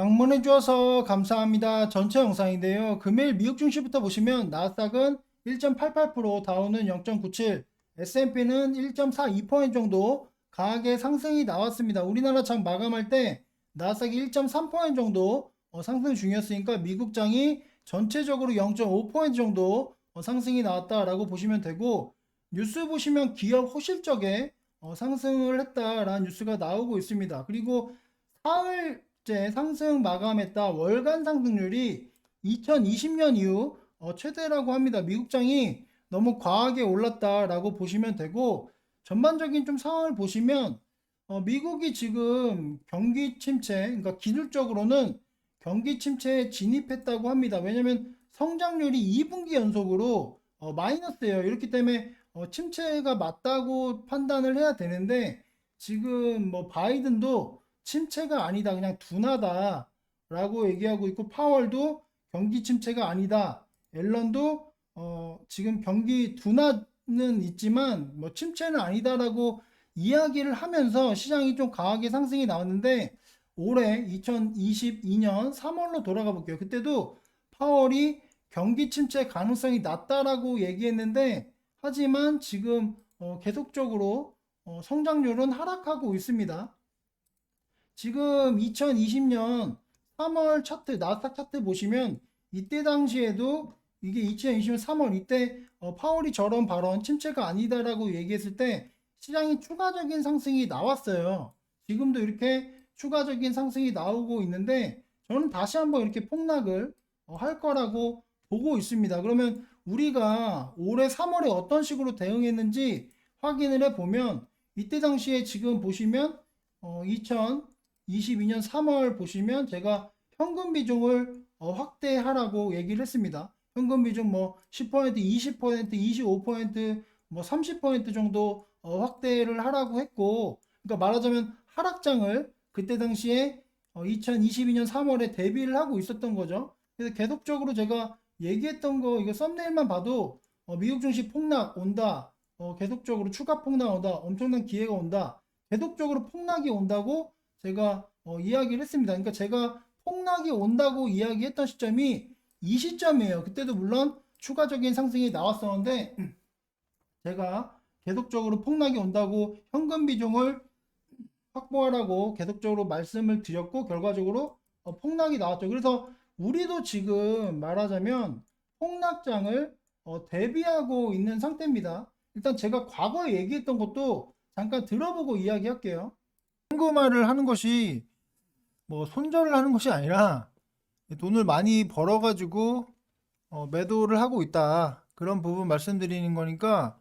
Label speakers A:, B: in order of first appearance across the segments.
A: 방문해 주셔서 감사합니다. 전체 영상인데요. 금일 미국 증시부터 보시면 나스닥은 1.88%, 다우는 0.97, S&P는 1.42% 정도 강하게 상승이 나왔습니다. 우리나라 장 마감할 때 나스닥이 1.3% 정도 어, 상승 중이었으니까 미국 장이 전체적으로 0.5% 정도 어, 상승이 나왔다라고 보시면 되고 뉴스 보시면 기업 호실적에 어, 상승을 했다라는 뉴스가 나오고 있습니다. 그리고 사흘 째 상승 마감했다 월간 상승률이 2020년 이후 어, 최대라고 합니다. 미국장이 너무 과하게 올랐다라고 보시면 되고 전반적인 좀 상황을 보시면 어, 미국이 지금 경기 침체, 그러니까 기술적으로는 경기 침체에 진입했다고 합니다. 왜냐하면 성장률이 2분기 연속으로 어, 마이너스예요. 이렇기 때문에 어, 침체가 맞다고 판단을 해야 되는데 지금 뭐 바이든도 침체가 아니다, 그냥 둔하다 라고 얘기하고 있고 파월도 경기 침체가 아니다. 앨런도 어, 지금 경기 둔화는 있지만 뭐 침체는 아니다라고 이야기를 하면서 시장이 좀 강하게 상승이 나왔는데 올해 2022년 3월로 돌아가 볼게요. 그때도 파월이 경기 침체 가능성이 낮다라고 얘기했는데 하지만 지금 어, 계속적으로 어, 성장률은 하락하고 있습니다. 지금 2020년 3월 차트 나스닥 차트 보시면 이때 당시에도 이게 2020년 3월 이때 어, 파월이 저런 발언 침체가 아니다라고 얘기했을 때 시장이 추가적인 상승이 나왔어요. 지금도 이렇게 추가적인 상승이 나오고 있는데 저는 다시 한번 이렇게 폭락을 어, 할 거라고 보고 있습니다. 그러면 우리가 올해 3월에 어떤 식으로 대응했는지 확인을 해 보면 이때 당시에 지금 보시면 어, 2022년 3월 보시면 제가 현금 비중을 어, 확대하라고 얘기를 했습니다. 현금 비중 뭐 10%, 20%, 25%, 뭐 30% 정도 어, 확대를 하라고 했고, 그러니까 말하자면 하락장을 그때 당시에 어, 2022년 3월에 대비를 하고 있었던 거죠. 그래서 계속적으로 제가 얘기했던 거 이거 썸네일만 봐도 어, 미국 증시 폭락 온다. 어, 계속적으로 추가 폭락 온다. 엄청난 기회가 온다. 계속적으로 폭락이 온다고 제가 어, 이야기를 했습니다. 그러니까 제가 폭락이 온다고 이야기했던 시점이 이 시점이에요. 그때도 물론 추가적인 상승이 나왔었는데 제가 계속적으로 폭락이 온다고 현금 비중을 확보하라고 계속적으로 말씀을 드렸고 결과적으로 어, 폭락이 나왔죠. 그래서 우리도 지금 말하자면 폭락장을 어, 대비하고 있는 상태입니다. 일단 제가 과거에 얘기했던 것도 잠깐 들어보고 이야기할게요. 현금화를 하는 것이 뭐 손절을 하는 것이 아니라 돈을 많이 벌어가지고 어, 매도를 하고 있다. 그런 부분 말씀드리는 거니까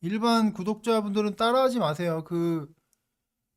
A: 일반 구독자분들은 따라하지 마세요. 그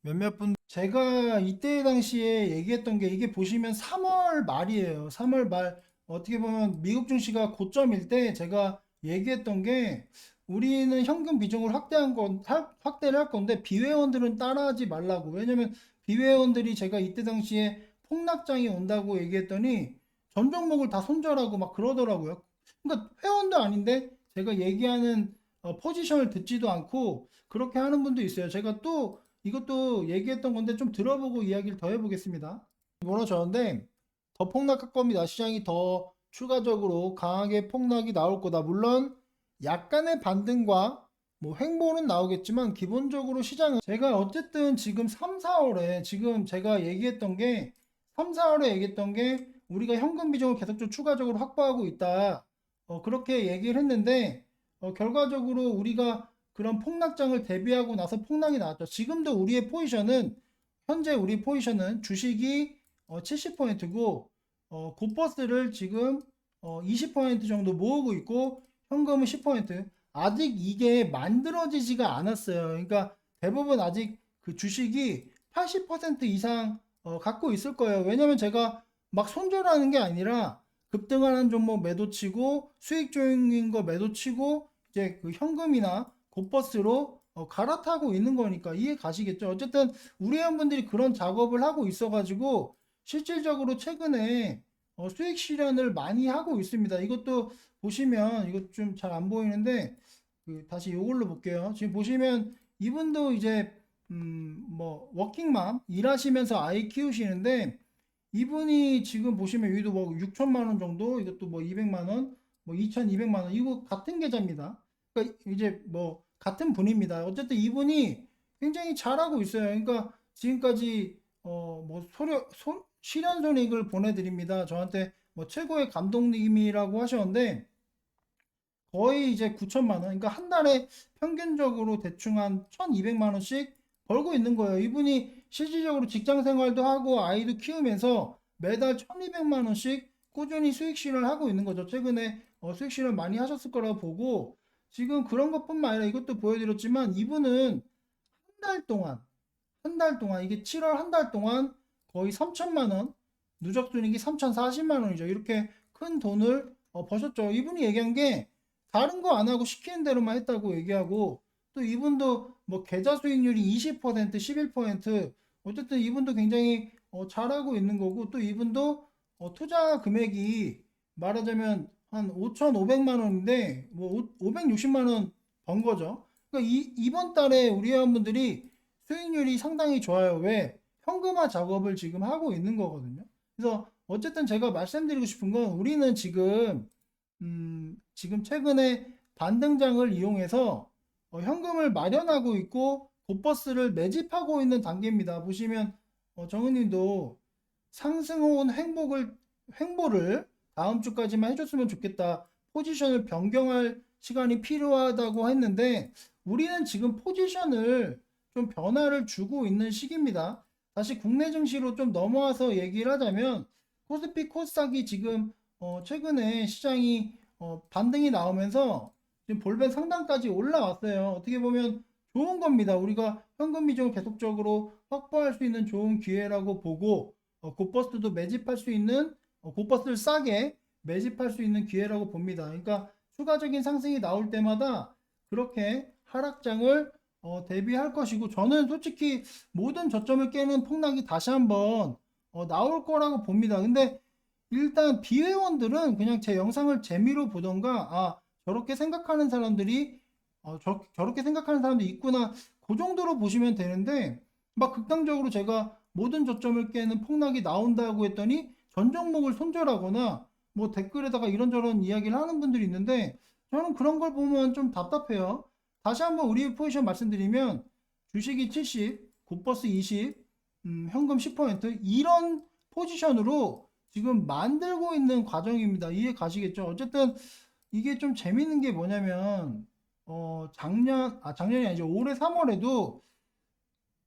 A: 몇몇 분 제가 이때 당시에 얘기했던 게 이게 보시면 3월 말이에요. 3월 말 어떻게 보면 미국 증시가 고점일 때 제가 얘기했던 게 우리는 현금 비중을 확대한 건 할- 확대를 할 건데 비회원들은 따라하지 말라고. 왜냐면 비회원들이 제가 이때 당시에 폭락장이 온다고 얘기했더니 전 종목을 다 손절하고 막 그러더라고요. 그러니까 회원도 아닌데 제가 얘기하는 어, 포지션을 듣지도 않고 그렇게 하는 분도 있어요. 제가 또 이것도 얘기했던 건데 좀 들어보고 이야기를 더 해보겠습니다. 무너졌는데 더 폭락할 겁니다. 시장이 더 추가적으로 강하게 폭락이 나올 거다. 물론 약간의 반등과 뭐 횡보는 나오겠지만 기본적으로 시장은 제가 어쨌든 지금 3, 4월에 지금 제가 얘기했던 게 3, 4월에 얘기했던 게 우리가 현금 비중을 계속 좀 추가적으로 확보하고 있다. 어, 그렇게 얘기를 했는데 어, 결과적으로 우리가 그런 폭락장을 대비하고 나서 폭락이 나왔죠. 지금도 우리의 포지션은 현재 우리 포지션은 주식이 어, 70%고 어, 고버스를 지금 어, 20% 정도 모으고 있고 현금은 10%. 아직 이게 만들어지지가 않았어요. 그러니까 대부분 아직 그 주식이 80% 이상 어, 갖고 있을 거예요. 왜냐면 제가 막 손절하는 게 아니라 급등하는 종목 매도 치고 수익 중인 거 매도 치고 이제 그 현금이나 곧버스로 어, 갈아타고 있는 거니까 이해 가시겠죠? 어쨌든 우리 회원분들이 그런 작업을 하고 있어가지고 실질적으로 최근에 어, 수익 실현을 많이 하고 있습니다. 이것도 보시면 이것 좀잘 안 보이는데 그 다시 이걸로 볼게요. 지금 보시면 이분도 이제 음, 뭐 워킹맘 일하시면서 아이 키우시는데 이분이 지금 보시면 여기도 뭐 6천만 원 정도, 이것도 뭐 200만 원, 뭐 2,200만 원, 이거 같은 계좌입니다. 그러니까 이제 뭐 같은 분입니다. 어쨌든 이분이 굉장히 잘하고 있어요. 그러니까 지금까지 어뭐 소려 소, 실현 손익을 보내드립니다. 저한테 뭐 최고의 감독님이라고 하셨는데 거의 이제 9천만 원, 그러니까 한 달에 평균적으로 대충 한 1,200만 원씩 벌고 있는 거예요. 이분이 실질적으로 직장 생활도 하고 아이도 키우면서 매달 1,200만 원씩 꾸준히 수익 실현을 하고 있는 거죠. 최근에 어, 수익 실현 많이 하셨을 거라고 보고 지금 그런 것뿐만 아니라 이것도 보여드렸지만 이분은 한 달 동안 한 달 동안 이게 7월 한 달 동안 거의 3천만 원 누적 순익이 3,040만 원이죠. 이렇게 큰 돈을 어, 버셨죠. 이분이 얘기한 게 다른 거 안 하고 시키는 대로만 했다고 얘기하고 또 이분도 뭐 계좌 수익률이 20% 11% 어쨌든 이분도 굉장히 어, 잘하고 있는 거고 또 이분도 어, 투자 금액이 말하자면 한 5,500만 원인데 뭐 560만 원 번 거죠. 그러니까 이, 이번 달에 우리 회원분들이 수익률이 상당히 좋아요. 왜? 현금화 작업을 지금 하고 있는 거거든요. 그래서 어쨌든 제가 말씀드리고 싶은 건 우리는 지금 음, 지금 최근에 반등장을 이용해서 어, 현금을 마련하고 있고 곧버스를 매집하고 있는 단계입니다. 보시면 어, 정은님도 상승온 행복을 횡보를 다음 주까지만 해줬으면 좋겠다. 포지션을 변경할 시간이 필요하다고 했는데 우리는 지금 포지션을 좀 변화를 주고 있는 시기입니다. 다시 국내 증시로 좀 넘어와서 얘기를 하자면 코스피 코스닥이 지금 어, 최근에 시장이 어, 반등이 나오면서 지금 볼벤 상단까지 올라왔어요. 어떻게 보면 좋은 겁니다. 우리가 현금 비중을 계속적으로 확보할 수 있는 좋은 기회라고 보고 어, 곧버스도 매집할 수 있는 어, 곧버스를 싸게 매집할 수 있는 기회라고 봅니다. 그러니까 추가적인 상승이 나올 때마다 그렇게 하락장을 어, 대비할 것이고 저는 솔직히 모든 저점을 깨는 폭락이 다시 한번 어, 나올 거라고 봅니다. 근데 일단 비회원들은 그냥 제 영상을 재미로 보던가 아 저렇게 생각하는 사람들이 어, 저, 저렇게 생각하는 사람들이 있구나 그 정도로 보시면 되는데 막 극단적으로 제가 모든 저점을 깨는 폭락이 나온다고 했더니 전 종목을 손절하거나 뭐 댓글에다가 이런저런 이야기를 하는 분들이 있는데 저는 그런 걸 보면 좀 답답해요. 다시 한번 우리 포지션 말씀드리면 주식이 70, 굿버스 20, 음, 현금 10% 이런 포지션으로 지금 만들고 있는 과정입니다. 이해 가시겠죠? 어쨌든 이게 좀 재밌는 게 뭐냐면 어 작년 아 작년이 아니죠. 올해 3월에도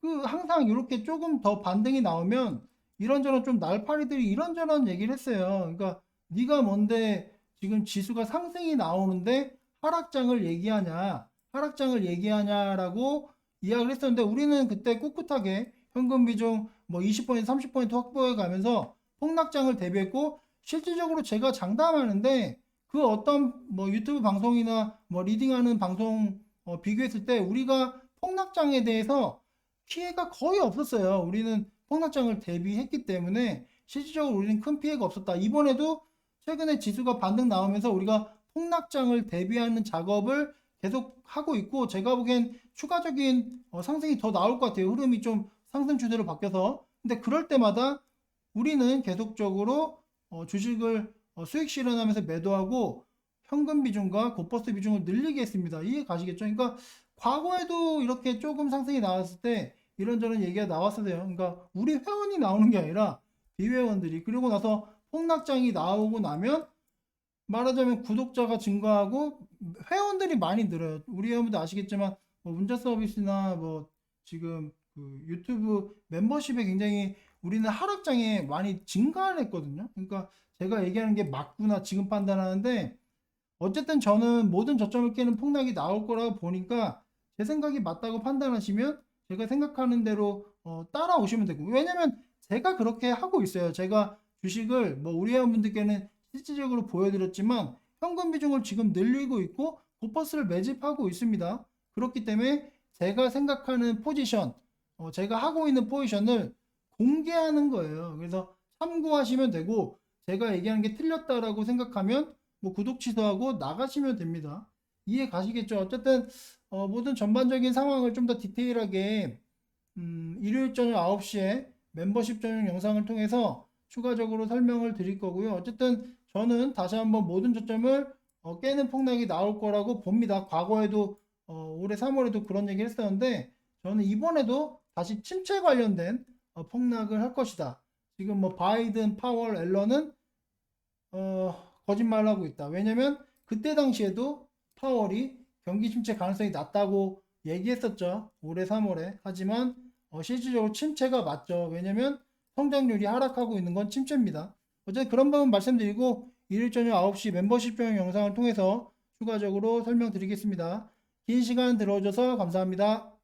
A: 그 항상 이렇게 조금 더 반등이 나오면 이런저런 좀 날파리들이 이런저런 얘기를 했어요. 그러니까 네가 뭔데 지금 지수가 상승이 나오는데 하락장을 얘기하냐, 하락장을 얘기하냐라고 이야기를 했었는데 우리는 그때 꿋꿋하게 현금 비중 뭐 20% 30% 확보해 가면서 폭락장을 대비했고 실질적으로 제가 장담하는데 그 어떤 뭐 유튜브 방송이나 뭐 리딩하는 방송 어, 비교했을 때 우리가 폭락장에 대해서 피해가 거의 없었어요. 우리는 폭락장을 대비했기 때문에 실질적으로 우리는 큰 피해가 없었다. 이번에도 최근에 지수가 반등 나오면서 우리가 폭락장을 대비하는 작업을 계속 하고 있고 제가 보기엔 추가적인 어, 상승이 더 나올 것 같아요. 흐름이 좀 상승 추세로 바뀌어서. 근데 그럴 때마다 우리는 계속적으로 어, 주식을 어, 수익 실현하면서 매도하고 현금 비중과 곧버스 비중을 늘리게 했습니다. 이해 가시겠죠? 그러니까 과거에도 이렇게 조금 상승이 나왔을 때 이런저런 얘기가 나왔어요. 그러니까 우리 회원이 나오는 게 아니라 비회원들이 그리고 나서 폭락장이 나오고 나면 말하자면 구독자가 증가하고 회원들이 많이 늘어요. 우리 회원분들 아시겠지만 뭐 문자 서비스나 뭐 지금 그 유튜브 멤버십에 굉장히 우리는 하락장에 많이 증가를 했거든요. 그러니까 제가 얘기하는 게 맞구나 지금 판단하는데 어쨌든 저는 모든 저점을 깨는 폭락이 나올 거라고 보니까 제 생각이 맞다고 판단하시면 제가 생각하는 대로 어, 따라오시면 되고 왜냐면 제가 그렇게 하고 있어요. 제가 주식을 뭐 우리 회원분들께는 실질적으로 보여드렸지만 현금 비중을 지금 늘리고 있고 고퍼스를 매집하고 있습니다. 그렇기 때문에 제가 생각하는 포지션, 어, 제가 하고 있는 포지션을 공개하는 거예요. 그래서 참고하시면 되고 제가 얘기하는 게 틀렸다라고 생각하면 뭐 구독 취소하고 나가시면 됩니다. 이해 가시겠죠? 어쨌든 어, 모든 전반적인 상황을 좀 더 디테일하게 음, 일요일 저녁 9시에 멤버십 전용 영상을 통해서 추가적으로 설명을 드릴 거고요. 어쨌든 저는 다시 한번 모든 저점을 어, 깨는 폭락이 나올 거라고 봅니다. 과거에도 어, 올해 3월에도 그런 얘기 했었는데 저는 이번에도 다시 침체 관련된 어, 폭락을 할 것이다. 지금 뭐 바이든, 파월, 앨런은 어, 거짓말을 하고 있다. 왜냐면 그때 당시에도 파월이 경기 침체 가능성이 낮다고 얘기했었죠. 올해 3월에. 하지만 어, 실질적으로 침체가 맞죠. 왜냐면 성장률이 하락하고 있는 건 침체입니다. 어쨌든 그런 부분 말씀드리고 일요일 저녁 9시 멤버십형 영상을 통해서 추가적으로 설명드리겠습니다. 긴 시간 들어줘서 감사합니다.